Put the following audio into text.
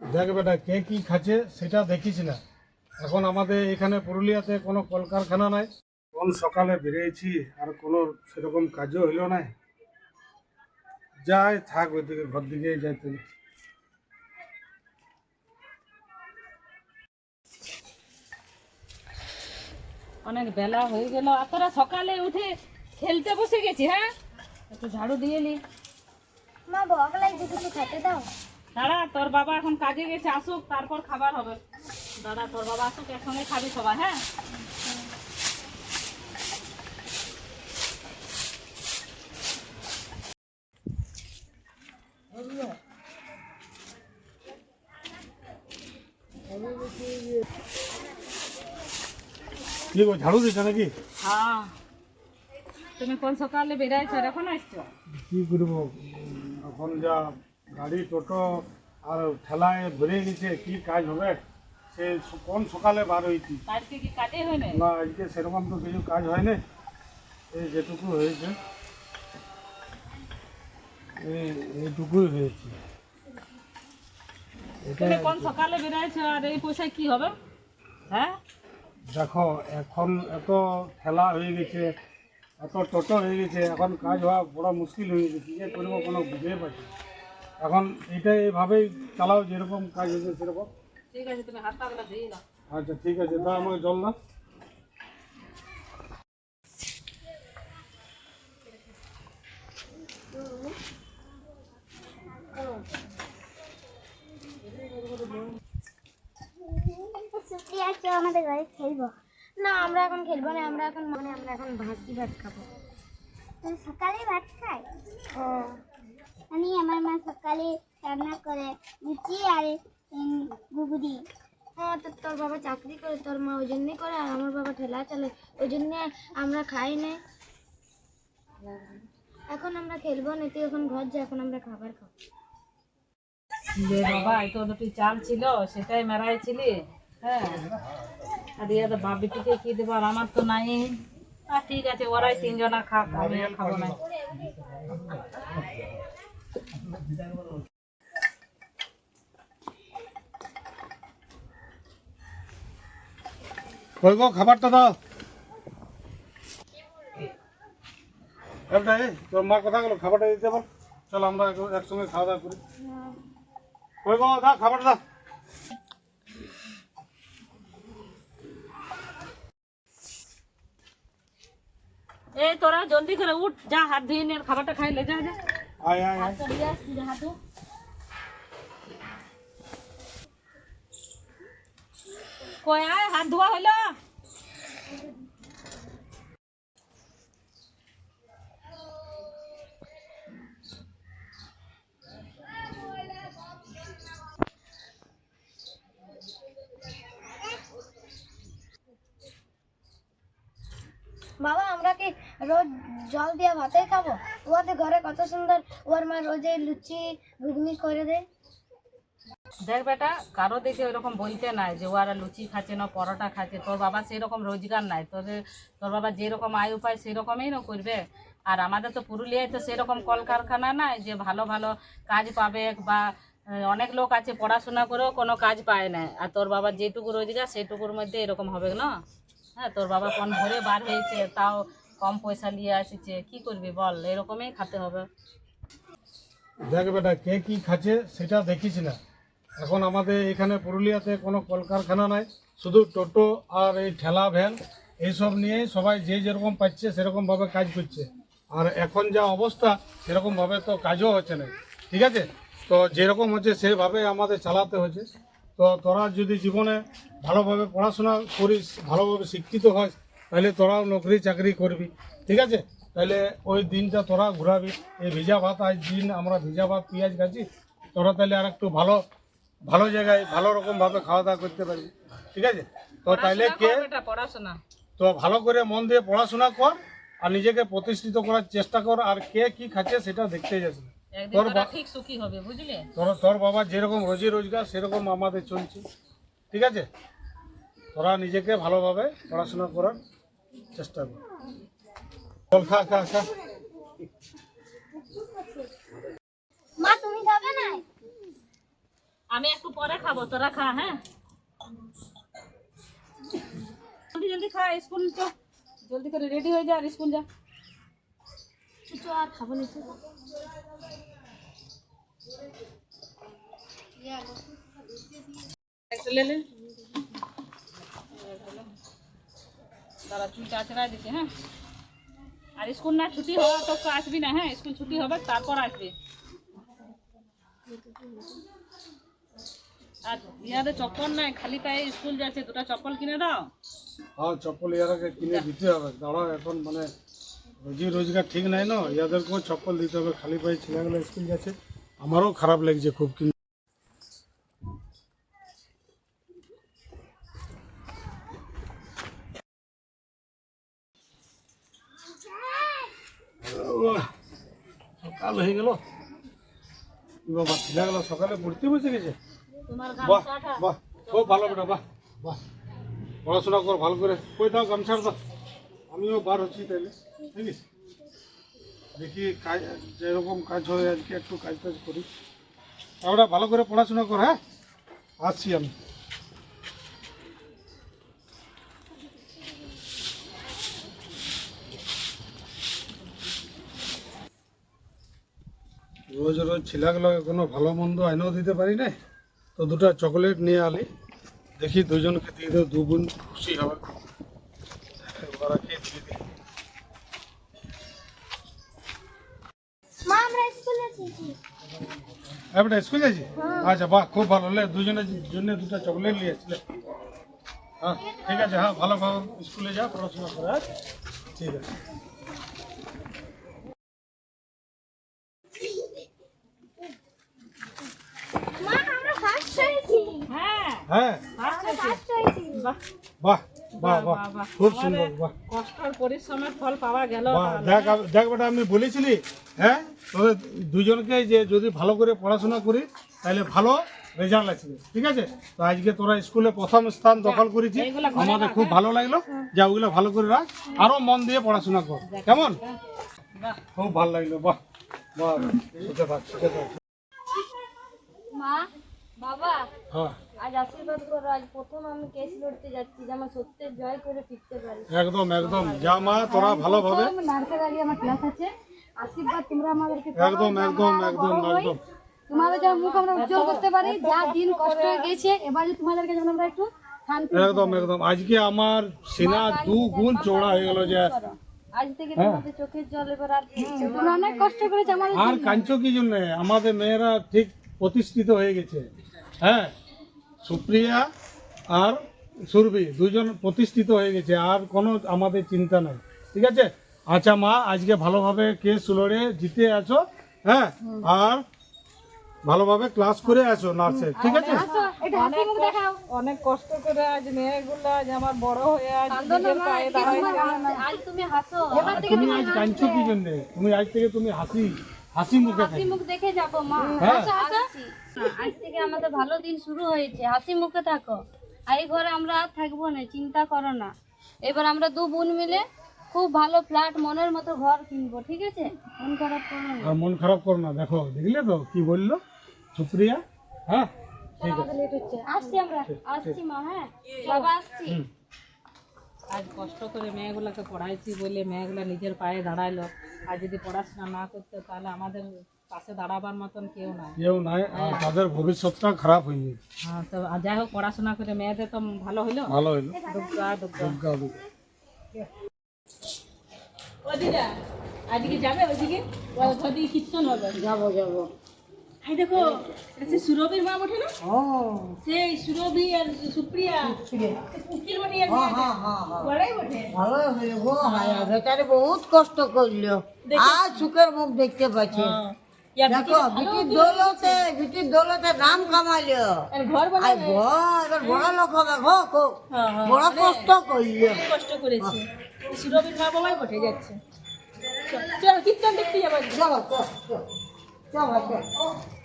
দেখ বেটা কে কি খাচ্ছে সেটা দেখিস না। এখন আমাদের এখানে পুরুলিয়াতে কোনো কলকারখানা নাই। কোন সকালে বেরিয়েছি আর কোনো সেরকম কাজও হইল না যাই থাক ওইদিকে ঘর দিকে যাই তুই অনেক বেলা হয়ে গেল। আর তোরা সকালে উঠে খেলতে বসে গেছি হ্যাঁ? একটু ঝাড়ু দিয়ে নি। মা ভোগ লাগছে কিছু খেতে দাও। দাঁড়া তোর বাবা এখন কাজে গেছে আসুক তারপর খাবার হবে। দাদা তোর বাবা আসুক একসঙ্গে খাবি সবাই হ্যাঁ? ঝাড়ু দিচ্ছে নাকি? হ্যাঁ। তুমি কোন সকালে বেরাইছো আর এখন আসছো? কি করব? এখন যা গাড়ি টোটো আর ঠেলায় ভরে গেছে কি কাজ হবে? সে কোন সকালে বার হয়েছি? হয় না আজকে সেরকম তো কিছু কাজ হয়নি এই যেটুকু হয়েছে এইটুকুই হয়েছে। কোন সকালে বেরাইছো আর এই পয়সায় কি হবে? হ্যাঁ? দেখো এখন এত ঠেলা হয়ে গেছে এত টোটো হয়ে গেছে এখন কাজ হওয়া বড় মুশকিল হয়ে গেছে কী করব কোনো বুঝে পাচ্ছি না। এখন এটা এইভাবেই চালাও যেরকম কাজ হয়েছে সেরকম। ঠিক আছে তুমি হাত পাগুলো দিয়ে নাও। আচ্ছা ঠিক আছে দাও আমাকে জল না আমাদের ঘরে খেলব। না আমরা এখন খেলব না আমরা এখন মানে আমরা এখন ভাসি ভাত খাব। সকালে ভাত খাই? ও আমি আমার মা সকালে রান্না করে লুচি আর উম, হ্যাঁ তো তোর বাবা চাকরি করে তোর মা ওই জন্যই করে আর আমার বাবা ঠেলা চলে ওই জন্য আমরা খাই না। এখন আমরা খেলব না তুই এখন ঘর যা এখন আমরা খাবার খাব। যে বাবা এই তো দুটি চাল ছিল সেটাই মেরাইছিলি হ্যাঁ আর ইয়ে তো কি দেবো আর আমার তো নাই। আর ঠিক আছে ওরাই তিনজনা খাক আমি খাব না। কই খাবারটা দাও। এবারে তোর মা কথা গেল খাবারটা দিতে বল। চল আমরা এক- একসঙ্গে খাওয়া দাওয়া করি। কই গো, দাও, খাবারটা দাও। এই তোরা জলদি করে উঠ, যা হাত ধুয়ে নে, খাবারটা খাই লে, যা যা। আয় আয় আয় হাতটা দিয়ে আসছি যা হাত ধো। কই আয় হাত ধোয়া হইল বাবা, আমরা কি রোজ জল দিয়ে ভাতেই খাব? ওদের ঘরে কত সুন্দর ওর মা রোজে লুচি, ঘুগনি করে দেয়। দেখ বেটা, কারও দেখে ওরকম বলতে নাই যে ওরা লুচি খাচ্ছে না, পরোটা খাচ্ছে। তোর বাবা সেরকম রোজগার নাই। তোদের, তোর বাবা যেরকম আয় উপায় সেরকমই না করবে। আর আমাদের তো পুরুলিয়ায় তো সেরকম কলকারখানা নাই যে ভালো ভালো কাজ পাবে বা অনেক লোক আছে পড়াশোনা করেও কোনো কাজ পায় না। আর তোর বাবা যেটুকু রোজগার, সেটুকুর মধ্যে এরকম হবে না। হ্যাঁ তোর বাবা কোন ভরে বার হয়েছে, তাও কম পয়সা নিয়ে আসছে, কি করবি বল? এরকমই খেতে হবে। দেখ বেটা, কে কি খাচ্ছে সেটা দেখিস না। এখন আমাদের এখানে পুরুলিয়াতে কোনো কলকারখানা নাই, শুধু টোটো আর এই ঠেলা ভ্যান, এইসব নিয়ে সবাই যে যেরকম পাচ্ছে সেরকমভাবে কাজ করছে। আর এখন যা অবস্থা, সেরকমভাবে তো কাজও হচ্ছে না। ঠিক আছে? তো যেরকম হচ্ছে, সেভাবে আমাদের চালাতে হচ্ছে। তো তোরা যদি জীবনে ভালোভাবে পড়াশোনা করিস ভালোভাবে শিক্ষিত হয় তাহলে তোরাও নকরি চাকরি করবি। ঠিক আছে? তাহলে ওই দিনটা তোরা ঘুরাবি। এই ভিজা ভাত আজ দিন আমরা ভিজা ভাত পেঁয়াজ খাচ্ছি তোরা তাহলে আর একটু ভালো ভালো জায়গায় ভালো রকমভাবে খাওয়া দাওয়া করতে পারবি। ঠিক আছে? তো তাইলে কে পড়াশোনা। তো ভালো করে মন দিয়ে পড়াশোনা কর আর নিজেকে প্রতিষ্ঠিত করার চেষ্টা কর আর কে কি খাচ্ছে সেটা দেখতে যাচ্ছে তোর তোরা ঠিক সুখী হবে বুঝলি? তোর তোর বাবা যেরকম রোজি রোজগার সেরকম আমাদের চলছে। ঠিক আছে? তোরা নিজেকে ভালোভাবে পড়াশোনা করার চেষ্টা কর। চল খা খা খা। মা তুমি খাবে না? আমি একটু পরে খাব তোরা খা হ্যাঁ? জলদি জলদি খা স্কুল চ জলদি করে রেডি হয়ে যা আর স্কুল যা। খাব নিতে দাদা চুলটা আচড়াই দিচ্ছে হ্যাঁ? আর স্কুল না ছুটি হওয়া তো আসবি না হ্যাঁ? স্কুল ছুটি হবে তারপর আসবি। আর ইয়াদের চপ্পল নাই খালি পায়ে স্কুল যাচ্ছে দুটো চপ্পল কিনে দাও। হ্যাঁ চপ্পল ইয়ারাকে কিনে দিতে হবে। দাঁড়াও এখন মানে রোজি রোজগার ঠিক নাই না ইয়াদেরকেও চপ্পল দিতে হবে খালি পায়ে ছেলেগুলো স্কুল গেছে আমারও খারাপ লাগছে খুব কিন্তু সকাল হয়ে গেল। বাবা ছেলেগুলো সকালে পড়তে বসে গেছে? বাহ বাহ খুব ভালো বেটা বাহ। বাহ। পড়াশোনা কর ভালো করে। কই দাও গামছার দাও আমিও বার হচ্ছি তাইলে। দেখি কাজ, যেরকম কাজ হয় আজকে একটু কাজ টাজ করি। আমরা ভালো করে পড়াশোনা কর হ্যাঁ? আসছি আমি। রোজ রোজ ছেলেগুলোকে কোনো ভালো মন্দ আইনাও দিতে পারি না তো দুটো চকলেট নিয়ে আলি। দেখি দুজনকে দিয়ে দেবো দু খুশি হবে ওরা খেয়ে দিয়ে দিই মা আমরা স্কুলে স্কুল যাচ্ছি আচ্ছা বাহ খুব ভালো। লে দুজনের জন্য দুটো চকলেট নিয়ে আসলে হ্যাঁ ঠিক আছে হ্যাঁ ভালো ভালো স্কুলে যা পড়াশোনা করে হ্যাঁ? ঠিক আছে। হ্যাঁ হ্যাঁ। বাহ। খুব সুন্দর বাহ। কষ্টর পরিশ্রমের ফল পাওয়া গেল বাহ দেখ দেখ বেটা আমি বলেছিলি হ্যাঁ? তোদের দুজনকে যে যদি ভালো করে পড়াশোনা করি তাহলে ভালো রেজাল্ট আসবে ঠিক আছে? তো আজকে তোরা স্কুলে প্রথম স্থান দখল করেছি আমাদের খুব ভালো লাগল। যা ওগুলো ভালো করে রাখ। আরও মন দিয়ে পড়াশোনা কর কেমন? খুব ভালো লাগল বাহ। বাহ থাক। মা বাবা হ্যাঁ। আজ আশীর্বাদ করো আজ প্রথম আমি কেস লড়তে যাচ্ছি যে আমার সত্যের জয় করে ফিরতে পারি। একদম একদম। যা মা তোরা ভালোভাবে নার্সের আগে আমার ক্লাস আছে। আশীর্বাদ তোমরা আমাদেরকে একদম একদম একদম একদম। তোমাদের যেন মুখ আমরা উজ্জ্বল করতে পারি যা দিন কষ্ট হয়ে গেছে এবার তোমাদেরকে যেন আমরা একটু শান্তি একদম একদম। আজকে আমার সিনা দু গুণ চৌড়া হয়ে গেল যে আজ থেকে তোমাদের চোখের জল এবার আর তোমরা অনেক কষ্ট করেছ আমাদের আর কাঞ্চো কি জন্য আমাদের মেয়েরা ঠিক প্রতিষ্ঠিত হয়ে গেছে। হ্যাঁ। সুপ্রিয়া আর সুরভি দুজন প্রতিষ্ঠিত হয়ে গেছে আর কোনো আমাদের চিন্তা নাই। ঠিক আছে? আচ্ছা মা আজকে ভালোভাবে কেস লড়ে জিতে আছো হ্যাঁ? আর ভালোভাবে ক্লাস করে আছো নার্সের ঠিক আছে? এটা হাসি মুখ দেখাও। অনেক কষ্ট করে আজ মেয়েগুলো আজ আমার বড় হয়ে আজ পায়ে দাঁড়াইছে আজ তুমি হাসো। তুমি আজ কাঞ্চো কি জন্য? তুমি আজ থেকে তুমি হাসি। হাসি মুখে হাসি মুখ দেখে যাব মা। হ্যাঁ। আসছি। আজ থেকে আমাদের ভালো দিন শুরু হয়েছে। হাসি মুখে থাকো। আর এই ঘরে আমরা আর থাকব না চিন্তা করো না। এবার আমরা দু বোন মিলে খুব ভালো ফ্ল্যাট মনের মতো ঘর কিনবো ঠিক আছে? মন খারাপ করো না। আর মন খারাপ করো না। দেখো দেখলে তো কি বলল? সুপ্রিয়া? হ্যাঁ? ঠিক আছে আসছি আমরা। আসছি মা হ্যাঁ? বাবা আসছি। আজ কষ্ট করে মেয়েগুলোকে পড়াইছি বলে মেয়েগুলো নিজের পায়ে দাঁড়াইলো। আর যদি পড়াশোনা না করতে তাহলে আমাদের পাশে দাঁড়াবার মতন কেউ নাই। কেউ নাই আর তাদের ভবিষ্যৎটা খারাপ হয়ে যাবে। হ্যাঁ তো যাই হোক পড়াশোনা করে মেয়েদের তো ভালো হইল। ভালো হইল। ওদিকে আজকে যাবে ওদিকে? ওদিকে কীর্তন হবে। যাব যাব। এই দেখো এটা সুরভির মা ওঠে না? সেই সুরভি আর সুপ্রিয়া উকিল বানি আর ওরাই ওঠে ভালো হয়ে গো হায়া বেচারে বহুত কষ্ট করল। আজ সুখের মুখ দেখতে পাচ্ছি। দেখো বিটির দৌলতে বিটির দৌলতে নাম কামাইলো। আর ঘর আর বড় বড় লোক হবে গো হ্যাঁ, হ্যাঁ। বড় কষ্ট করল। কষ্ট করেছে। সুরভির মা বাবাই উঠে যাচ্ছে। চল, কীর্তন দেখতে যাব। চলো। চলো চলো চলো